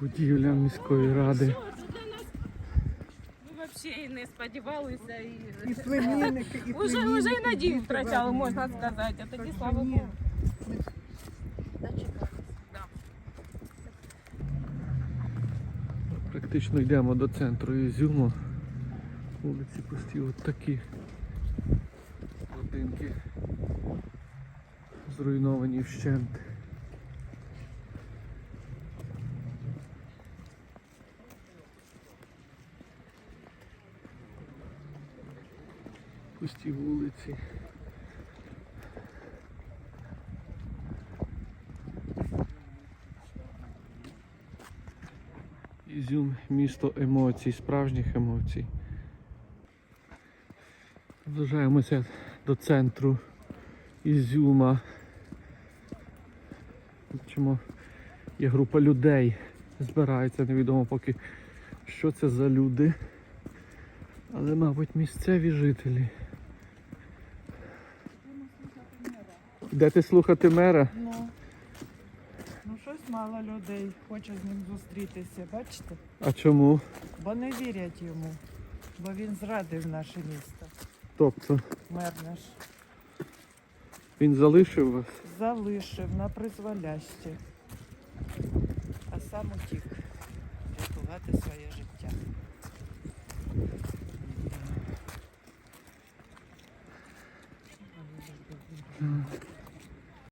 Будівля міської ради. Що це нас? Ми взагалі і не сподівалися. І... І племінники, і Уже, уже і надію втрачали, можна сказати. А тоді, слава. Богу. Практично йдемо до центру Ізюму. Вулиці пусті от такі будинки зруйновані вщент. Пусті вулиці. Ізюм місто емоцій, справжніх емоцій. Наближаємося до центру Ізюма. Бачимо, є група людей. Збирається, невідомо поки що це за люди. Але, мабуть, місцеві жителі. Йдете слухати мера? Ну, ну щось мало людей хоче з ним зустрітися, бачите? А чому? Бо не вірять йому, бо він зрадив наше місто. Тобто Мер наш він залишив вас? залишив на призволяще, а сам утік рятувати своє життя.